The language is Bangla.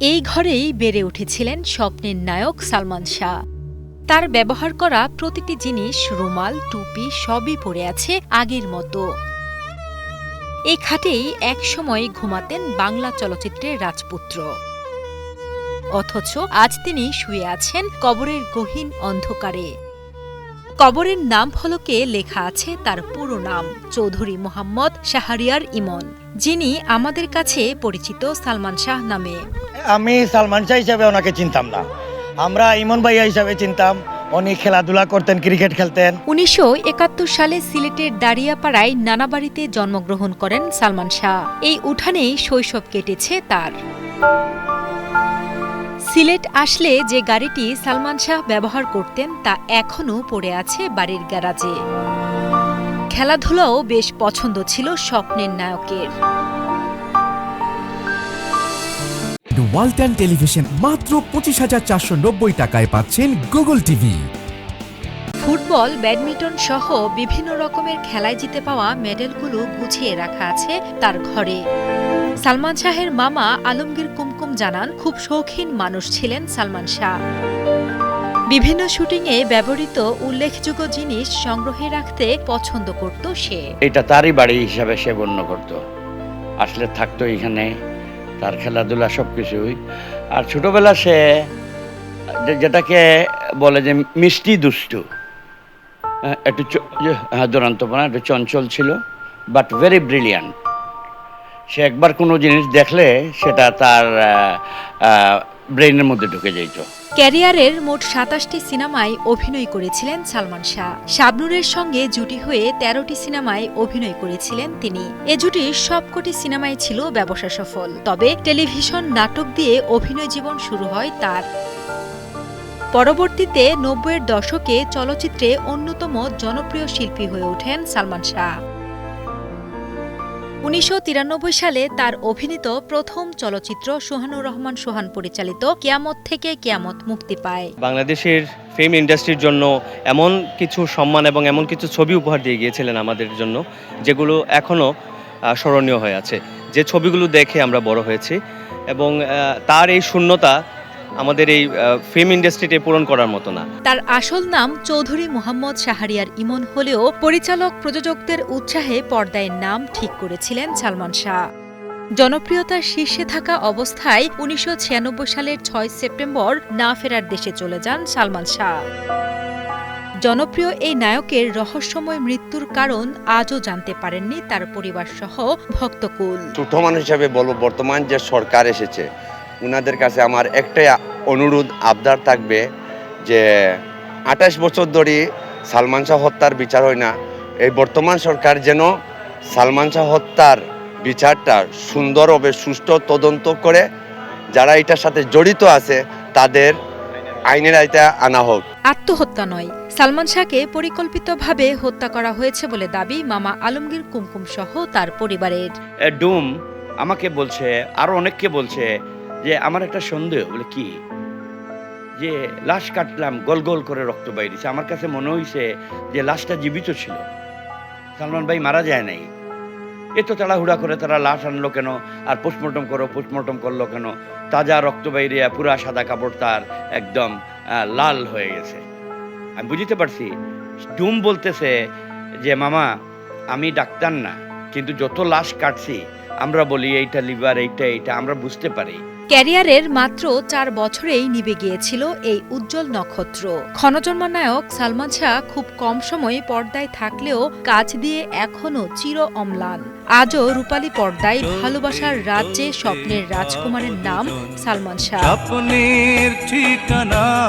এই ঘরেই বেড়ে উঠেছিলেন স্বপ্নের নায়ক সালমান শাহ। তার ব্যবহার করা প্রতিটি জিনিস, রুমাল, টুপি, সবই পড়ে আছে আগের মতো। এই খাটেই একসময় ঘুমাতেন বাংলা চলচ্চিত্রের রাজপুত্র। অথচ আজ তিনি শুয়ে আছেন কবরের গহীন অন্ধকারে। কবরের নাম ফলকে লেখা আছে তার পুরো নাম চৌধুরী মোহাম্মদ শাহরিয়ার ইমন যিনি আমাদের কাছে পরিচিত সালমান শাহ নামে। আমি সালমান শাহ হিসাবে ওনাকে চিনতাম না। আমরা ইমন ভাইয়া হিসাবে চিনতাম উনি খেলাধুলা করতেন ক্রিকেট খেলতেন। উনিশশো একাত্তর সালে সিলেটের দাঁড়িয়াপাড়ায় নানাবাড়িতে জন্মগ্রহণ করেন সালমান শাহ। এই উঠানেই শৈশব কেটেছে তার। সিলেট আসলে যে গাড়িটি সালমান শাহ ব্যবহার করতেন তা এখনও পড়ে আছে বাড়ির গ্যারাজে। খেলাধুলাও বেশ পছন্দ ছিল স্বপ্নের নায়কের। ওয়ালটন টেলিভিশন মাত্র পঁচিশ হাজার চারশো নব্বই টাকায় পাচ্ছেন গুগল টিভি। ফুটবল ব্যাডমিন্টন সহ বিভিন্ন রকমের খেলায় জিতে পাওয়া মেডেলগুলো গুছিয়ে রাখা আছে তার ঘরে। সালমান শাহের মামা আলমগীর কুমকুম জানান খুব শৌখিন মানুষ ছিলেন সালমান শাহ। বিভিন্ন শুটিংয়ে ব্যবহৃত উল্লেখযোগ্য জিনিস সংগ্রহে রাখতে পছন্দ করত সে। এটা তারই বাড়ি হিসাবে সে গণ্য করত। আসলে থাকতো এখানে তার খেলাধুলা সব কিছুই আর ছোটবেলা সে যেটাকে বলে যে মিষ্টি দুষ্টু আহ, একটু হ্যাঁ দুরন্তপনা একটু চঞ্চল ছিল বাট ভেরি ব্রিলিয়ান্ট সে একবার কোনো জিনিস দেখলে সেটা তার ব্রেনের মধ্যে ঢুকে যেত ক্যারিয়ারের মোট সাতাশটি সিনেমায় অভিনয় করেছিলেন সালমান শাহ। শাবনুরের সঙ্গে জুটি হয়ে তেরোটি সিনেমায় অভিনয় করেছিলেন তিনি। এ জুটির সবকটি সিনেমায় ছিল ব্যবসা সফল, তবে টেলিভিশন নাটক দিয়ে অভিনয় জীবন শুরু হয় তার। পরবর্তীতে নব্বইয়ের দশকে চলচ্চিত্রে অন্যতম জনপ্রিয় শিল্পী হয়ে ওঠেন সালমান শাহ। উনিশশো তিরানব্বই সালে তার অভিনীত প্রথম চলচ্চিত্র সোহানুর রহমান সোহান পরিচালিত কেয়ামত থেকে কেয়ামত মুক্তি পায়। বাংলাদেশের ফিল্ম ইন্ডাস্ট্রির জন্য এমন কিছু সম্মান এবং এমন কিছু ছবি উপহার দিয়ে গিয়েছিলেন আমাদের জন্য, যেগুলো এখনও স্মরণীয় হয়ে আছে। যে ছবিগুলো দেখে আমরা বড় হয়েছি এবং তার এই শূন্যতা আমাদের এই ফিল্ম ইন্ডাস্ট্রিতে পূরণ করার মতো না। তার আসল নাম চৌধুরী মোহাম্মদ শাহরিয়ার ইমন হলেও পরিচালক প্রযোজকদের উৎসাহে পর্দায় নাম ঠিক করেছিলেন সালমান শাহ। জনপ্রিয়তার শীর্ষে থাকা অবস্থায় উনিশশো সালের ছয় সেপ্টেম্বর না ফেরার দেশে চলে যান সালমান শাহ। জনপ্রিয় এই নায়কের রহস্যময় মৃত্যুর কারণ আজও জানতে পারেননি তার পরিবার সহ ভক্তকুল। মানুষ হিসাবে বলব বর্তমান যে সরকার এসেছে উনাদের কাছে আমার একটাই অনুরোধ আবদার থাকবে যে আঠাশ বছর ধরে সালমান শাহ হত্যার বিচার হয় না। এই বর্তমান সরকার যেন সালমান শাহ হত্যার বিচারটা সুন্দরভাবে সুষ্ঠু তদন্ত করে যারা এটার সাথে জড়িত আছে তাদের আইনের আয়তা আনা হোক। আত্মহত্যা নয় সালমান শাহকে পরিকল্পিতভাবে হত্যা করা হয়েছে বলে দাবি মামা আলমগীর কুমকুম সহ তার পরিবারের। ডুম আমাকে বলছে আরও অনেককে বলছে যে আমার একটা সন্দেহ, বলে কি? যে লাশ কাটলাম, গোল গোল করে রক্ত বাইরেছে আমার কাছে মনে হইছে যে লাশটা জীবিত ছিল। সালমান ভাই মারা যায় নাই। এত তাড়াহুড়া করে তারা লাশ আনলো কেন? আর পোস্টমর্টম করো পোস্টমর্টম করল কেন? তাজা রক্ত বাইরে পুরা সাদা কাপড় তার একদম লাল হয়ে গেছে। আমি বুঝতে পারছি। ডুম বলতেছে যে, মামা, আমি ডাক্তার না, কিন্তু যত লাশ কাটছি, আমরা বলি এইটা লিভার, এইটা এইটা, আমরা বুঝতে পারি। ক্যারিয়ারের মাত্র চার বছরেই নিবে গিয়েছিল এই উজ্জ্বল নক্ষত্র। ক্ষণজন্মা নায়ক সালমান শাহ খুব কম সময়ে পর্দায় থাকলেও কাজ দিয়ে এখনও চির অম্লান। আজও রূপালী পর্দায় ভালোবাসার রাজ্যে স্বপ্নের রাজকুমারের নাম সালমান শাহ।